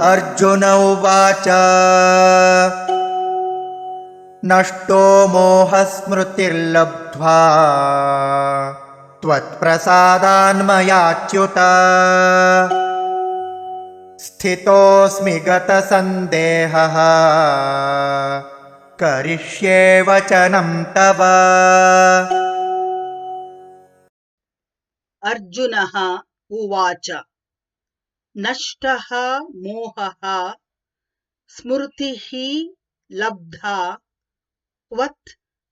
अर्जुन उवाच। नष्टो मोहस्मृतिर्लब्ध्वा। त्वत्प्रसादान्मयाच्युत स्थितोऽस्मि गतसन्देहः। करिष्ये वचनं तव। अर्जुनः उवाच నష్ట మోహ స్మృతి లబ్ధా త్వత్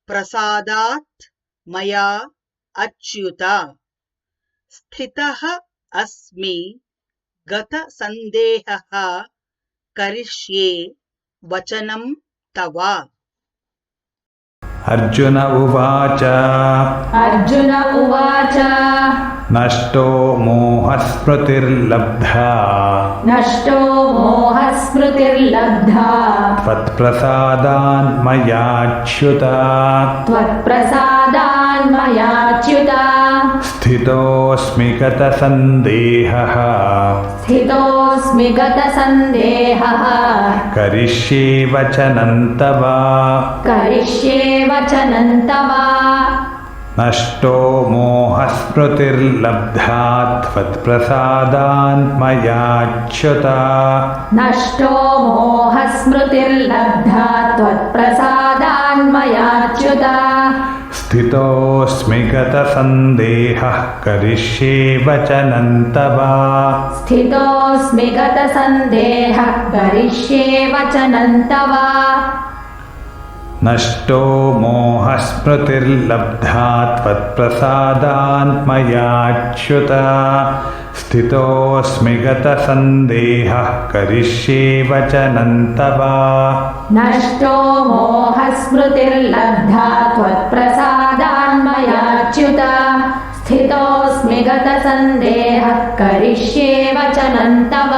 ప్రసాదాత్ మయా అచ్యుత స్థిత అస్మి గత సందేహ కరిష్యే వచనం తవ అర్జున ఉవాచ అర్జున ఉవాచ नष्टो मोहस्मृतिर्लब्धा नष्टो मोहस्मृतिर्लब्धा त्वत्प्रसादान्मयाच्युत त्वत्प्रसादान्मयाच्युत स्थितोऽस्मि गतसन्देहः स्थितोऽस्मि गतसन्देहः करिष्ये वचनं तव करिष्ये वचनं तव नष्टो मोहस्मृतिर्लब्धा त्वत्प्रसादान्मयाच्युत नष्टो मोहस्मृतिर्लब्धा त्वत्प्रसादान्मयाच्युत स्थितोऽस्मि गतसन्देहः करिष्ये वचनं तव स्थितोऽस्मि गतसन्देहः करिष्ये वचनं तव नष्टो मोहस्मृतिर्लब्धा त्वत्प्रसादान्मयाच्युत स्थितोऽस्मि गतसन्देहः करिष्ये वचनं तव नष्टो मोहस्मृतिर्लब्धा त्वत्प्रसादान्मयाच्युत स्थितोऽस्मि गतसन्देहः करिष्ये वचनं तव